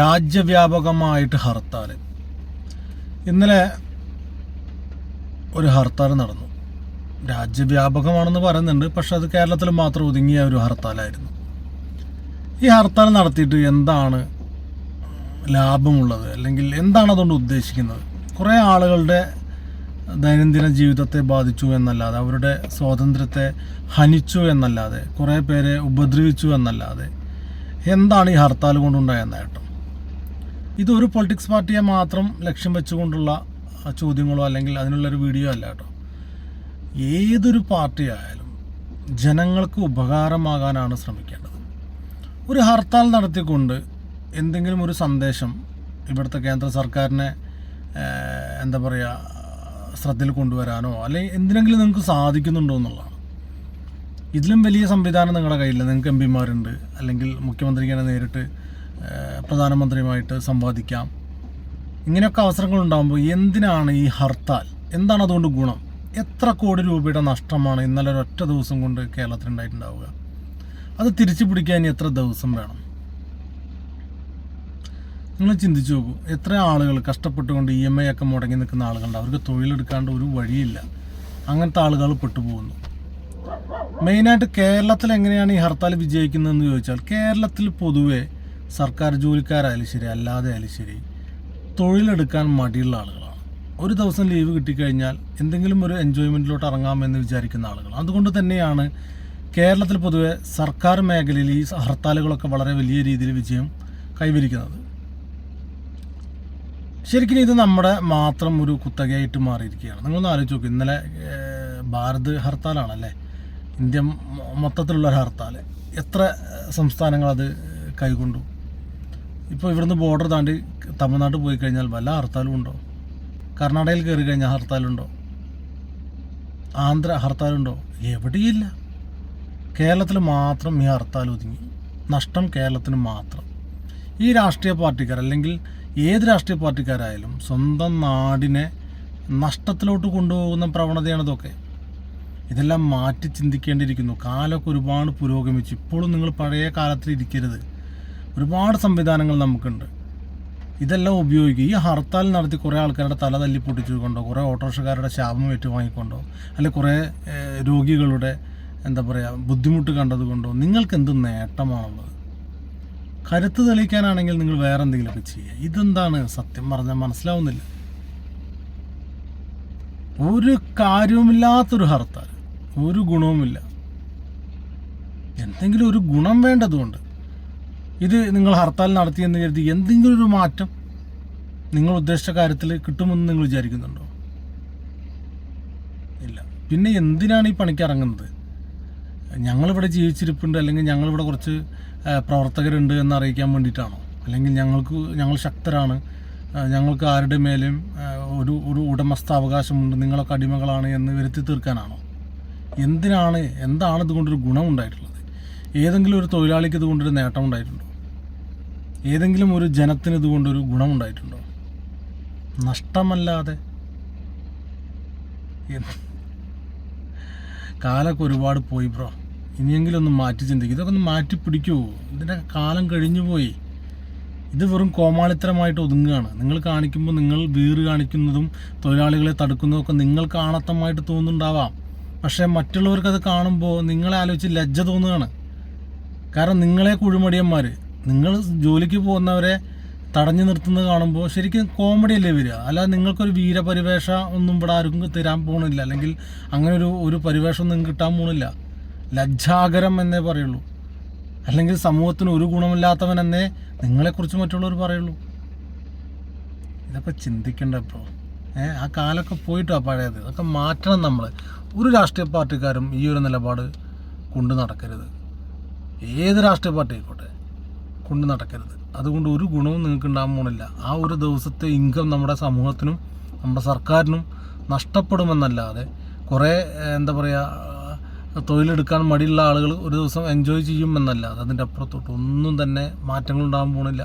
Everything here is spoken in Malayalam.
രാജ്യവ്യാപകമായിട്ട് ഹർത്താൽ ഇന്നലെ ഒരു ഹർത്താൽ നടന്നു. രാജ്യവ്യാപകമാണെന്ന് പറയുന്നുണ്ട് പക്ഷെ അത് കേരളത്തിൽ മാത്രം ഒതുങ്ങിയ ഒരു ഹർത്താലായിരുന്നു. ഈ ഹർത്താൽ നടത്തിയിട്ട് എന്താണ് ലാഭമുള്ളത്? അല്ലെങ്കിൽ എന്താണ് അതുകൊണ്ട് ഉദ്ദേശിക്കുന്നത്? കുറേ ആളുകളുടെ ദൈനംദിന ജീവിതത്തെ ബാധിച്ചു എന്നല്ലാതെ അവരുടെ സ്വാതന്ത്ര്യത്തെ ഹനിച്ചു എന്നല്ലാതെ കുറേ പേരെ ഉപദ്രവിച്ചു എന്നല്ലാതെ എന്താണ് ഈ ഹർത്താൽ കൊണ്ടുണ്ടായ നേട്ടം? ഇതൊരു പൊളിറ്റിക്സ് പാർട്ടിയെ മാത്രം ലക്ഷ്യം വെച്ചുകൊണ്ടുള്ള ചോദ്യങ്ങളോ അല്ലെങ്കിൽ അതിനുള്ളൊരു വീഡിയോ അല്ല കേട്ടോ. ഏതൊരു പാർട്ടി ആയാലും ജനങ്ങൾക്ക് ഉപകാരമാകാനാണ് ശ്രമിക്കേണ്ടത്. ഒരു ഹർത്താൽ നടത്തിക്കൊണ്ട് എന്തെങ്കിലും ഒരു സന്ദേശം ഇവിടുത്തെ കേന്ദ്ര സർക്കാരിനെ എന്താ പറയുക ശ്രദ്ധയിൽ കൊണ്ടുവരാനോ അല്ലെങ്കിൽ എന്തിനെങ്കിലും നിങ്ങൾക്ക് സാധിക്കുന്നുണ്ടോ എന്നുള്ളതാണ്. ഇതിലും വലിയ സംവിധാനം നിങ്ങളുടെ കയ്യില്ല നിങ്ങൾക്ക് എം പിമാരുണ്ട്. അല്ലെങ്കിൽ മുഖ്യമന്ത്രിക്ക് തന്നെ നേരിട്ട് പ്രധാനമന്ത്രിയുമായിട്ട് സംവാദിക്കാം. ഇങ്ങനെയൊക്കെ അവസരങ്ങൾ ഉണ്ടാകുമ്പോൾ എന്തിനാണ് ഈ ഹർത്താൽ? എന്താണ് അതുകൊണ്ട് ഗുണം? എത്ര കോടി രൂപയുടെ നഷ്ടമാണ് ഇന്നലെ ഒരൊറ്റ ദിവസം കൊണ്ട് കേരളത്തിൽ ഉണ്ടായിട്ടുണ്ടാവുക? അത് തിരിച്ചു പിടിക്കാൻ എത്ര ദിവസം വേണം? നിങ്ങൾ ചിന്തിച്ചു നോക്കൂ എത്ര ആളുകൾ കഷ്ടപ്പെട്ടുകൊണ്ട് ഇ എം ഐ ഒക്കെ മുടങ്ങി നിൽക്കുന്ന ആളുകളുണ്ട്. അവർക്ക് തൊഴിലെടുക്കാണ്ട് ഒരു വഴിയില്ല. അങ്ങനത്തെ ആളുകൾ പെട്ടുപോകുന്നു. മെയിനായിട്ട് കേരളത്തിൽ എങ്ങനെയാണ് ഈ ഹർത്താൽ വിജയിക്കുന്നതെന്ന് ചോദിച്ചാൽ കേരളത്തിൽ പൊതുവെ സർക്കാർ ജോലിക്കാരായാലും ശരി അല്ലാതെ ആയാലും ശരി തൊഴിലെടുക്കാൻ മടിയുള്ള ആളുകളാണ്. ഒരു ദിവസം ലീവ് കിട്ടിക്കഴിഞ്ഞാൽ എന്തെങ്കിലും ഒരു എൻജോയ്മെന്റിലോട്ട് ഇറങ്ങാമെന്ന് വിചാരിക്കുന്ന ആളുകൾ അതുകൊണ്ട് തന്നെയാണ് കേരളത്തിൽ പൊതുവെ സർക്കാർ മേഖലയിൽ ഈ ഹർത്താലുകളൊക്കെ വളരെ വലിയ രീതിയിൽ വിജയം കൈവരിക്കുന്നത്. ശരിക്കും ഇത് നമ്മുടെ മാത്രം ഒരു കുത്തകയായിട്ട് മാറിയിരിക്കുകയാണ്. നിങ്ങളൊന്ന് ആലോചിച്ച് നോക്കും ഇന്നലെ ഭാരത് ഹർത്താലാണല്ലേ? ഇന്ത്യ മൊത്തത്തിലുള്ള ഒരു ഹർത്താൽ എത്ര സംസ്ഥാനങ്ങളത് കൈകൊണ്ടു? ഇപ്പോൾ ഇവിടുന്ന് ബോർഡർ താണ്ടി തമിഴ്നാട്ടിൽ പോയി കഴിഞ്ഞാൽ വല്ല ഹർത്താലും ഉണ്ടോ? കർണാടകയിൽ കയറി കഴിഞ്ഞാൽ ഹർത്താലുണ്ടോ ആന്ധ്ര ഹർത്താലുണ്ടോ എവിടെയില്ല. കേരളത്തിൽ മാത്രം ഈ ഹർത്താൽ ഒതുങ്ങി. നഷ്ടം കേരളത്തിന് മാത്രം. ഈ രാഷ്ട്രീയ പാർട്ടിക്കാർ അല്ലെങ്കിൽ ഏത് രാഷ്ട്രീയ പാർട്ടിക്കാരായാലും സ്വന്തം നാടിനെ നഷ്ടത്തിലോട്ട് കൊണ്ടുപോകുന്ന പ്രവണതയാണ് ഇതൊക്കെ. ഇതെല്ലാം മാറ്റി ചിന്തിക്കേണ്ടിയിരിക്കുന്നു. കാലമൊക്കെ ഒരുപാട് പുരോഗമിച്ചു. ഇപ്പോഴും നിങ്ങൾ പഴയ കാലത്തിൽ ഇരിക്കരുത് ഒരുപാട് സംവിധാനങ്ങൾ നമുക്കുണ്ട്. ഇതെല്ലാം ഉപയോഗിക്കുക. ഈ ഹർത്താൽ നടത്തി കുറേ ആൾക്കാരുടെ തല തല്ലി പൊട്ടിച്ചുകൊണ്ടോ കുറേ ഓട്ടോറിക്ഷക്കാരുടെ ശാപം ഏറ്റുവാങ്ങിക്കൊണ്ടോ അല്ലെങ്കിൽ കുറേ രോഗികളുടെ എന്താ പറയുക ബുദ്ധിമുട്ട് കണ്ടതുകൊണ്ടോ നിങ്ങൾക്ക് എന്ത് നേട്ടമാണുള്ളത്? കരുത്ത് തെളിയിക്കാനാണെങ്കിൽ നിങ്ങൾ വേറെ എന്തെങ്കിലുമൊക്കെ ചെയ്യുക. ഇതെന്താണ് സത്യം പറഞ്ഞാൽ മനസ്സിലാവുന്നില്ല. ഒരു കാര്യവുമില്ലാത്തൊരു ഹർത്താൽ ഒരു ഗുണവുമില്ല. എന്തെങ്കിലും ഒരു ഗുണം വേണ്ടതുകൊണ്ട് ഇത് നിങ്ങൾ ഹർത്താൽ നടത്തിയെന്ന് കരുതി എന്തെങ്കിലും ഒരു മാറ്റം നിങ്ങൾ ഉദ്ദേശിച്ച കാര്യത്തിൽ കിട്ടുമെന്ന് നിങ്ങൾ വിചാരിക്കുന്നുണ്ടോ? ഇല്ല. പിന്നെ എന്തിനാണ് ഈ പണിക്ക് ഇറങ്ങുന്നത്? ഞങ്ങളിവിടെ ജീവിച്ചിരിപ്പുണ്ട് അല്ലെങ്കിൽ ഞങ്ങളിവിടെ കുറച്ച് പ്രവർത്തകരുണ്ട് എന്ന് അറിയിക്കാൻ വേണ്ടിയിട്ടാണോ? അല്ലെങ്കിൽ ഞങ്ങൾക്ക് ഞങ്ങൾ ശക്തരാണ് ഞങ്ങൾക്ക് ആരുടെ മേലും ഒരു ഒരു ഉടമസ്ഥാവകാശമുണ്ട് നിങ്ങളൊക്കെ അടിമകളാണ് എന്ന് വരുത്തി തീർക്കാനാണോ? എന്തിനാണ് എന്താണ് ഇതുകൊണ്ടൊരു ഗുണമുണ്ടായിട്ടുള്ളത്? ഏതെങ്കിലും ഒരു തൊഴിലാളിക്ക് ഇതുകൊണ്ടൊരു നേട്ടം ഉണ്ടായിട്ടുണ്ടോ ഏതെങ്കിലും ഒരു ജനത്തിന് ഇതുകൊണ്ടൊരു ഗുണമുണ്ടായിട്ടുണ്ടോ? നഷ്ടമല്ലാതെ? കാലൊക്കെ ഒരുപാട് പോയി ബ്രോ. ഇനിയെങ്കിലും ഒന്ന് മാറ്റി ചിന്തിക്കും. ഇതൊക്കെ ഒന്ന് മാറ്റി പിടിക്കുമോ ഇതിന്റെ കാലം കഴിഞ്ഞു പോയി. ഇത് വെറും കോമാളിത്തരമായിട്ട് ഒതുങ്ങുകയാണ്. നിങ്ങൾ കാണിക്കുമ്പോൾ നിങ്ങൾ വീറ് കാണിക്കുന്നതും തൊഴിലാളികളെ തടുക്കുന്നതും ഒക്കെ നിങ്ങൾക്ക് ആണത്തമായിട്ട് തോന്നുന്നുണ്ടാവാം. പക്ഷേ മറ്റുള്ളവർക്ക് അത് കാണുമ്പോൾ നിങ്ങളെ ആലോചിച്ച് ലജ്ജ തോന്നുകയാണ്. കാരണം നിങ്ങളെ കുഴിമടിയന്മാർ നിങ്ങൾ ജോലിക്ക് പോകുന്നവരെ തടഞ്ഞു നിർത്തുന്നത് കാണുമ്പോൾ ശരിക്കും കോമഡി അല്ലേ വരിക? അല്ലാതെ നിങ്ങൾക്കൊരു വീരപരിവേഷ ഒന്നും ഇവിടെ ആർക്കും തരാൻ പോകണില്ല അല്ലെങ്കിൽ അങ്ങനെ ഒരു ഒരു പരിവേഷം നിങ്ങൾക്ക് കിട്ടാൻ പോകണില്ല ലജ്ജാകരം എന്നേ പറയുള്ളൂ. അല്ലെങ്കിൽ സമൂഹത്തിന് ഒരു ഗുണമില്ലാത്തവൻ എന്നേ നിങ്ങളെക്കുറിച്ച് മറ്റുള്ളവർ പറയുള്ളൂ. ഇതൊക്കെ ചിന്തിക്കണ്ട ഇപ്പോൾ ഏ ആ കാലമൊക്കെ പോയിട്ടാ പഴയത്? അതൊക്കെ മാറ്റണം നമ്മൾ ഒരു രാഷ്ട്രീയ പാർട്ടിക്കാരും ഈ ഒരു നിലപാട് കൊണ്ടു നടക്കരുത്. ഏത് രാഷ്ട്രീയ പാർട്ടി ആയിക്കോട്ടെ. കൊണ്ട് നടക്കരുത്. അതുകൊണ്ട് ഒരു ഗുണവും നിങ്ങൾക്ക് ഉണ്ടാകാൻ പോണില്ല. ആ ഒരു ദിവസത്തെ ഇൻകം നമ്മുടെ സമൂഹത്തിനും നമ്മുടെ സർക്കാരിനും നഷ്ടപ്പെടുമെന്നല്ലാതെ കുറേ എന്താ പറയുക തൊഴിലെടുക്കാൻ മടിയുള്ള ആളുകൾ ഒരു ദിവസം എൻജോയ് ചെയ്യുമെന്നല്ലാതെ അതിന്റെ അപ്പുറത്തോട്ട് ഒന്നും തന്നെ മാറ്റങ്ങൾ ഉണ്ടാകാൻ പോണില്ല.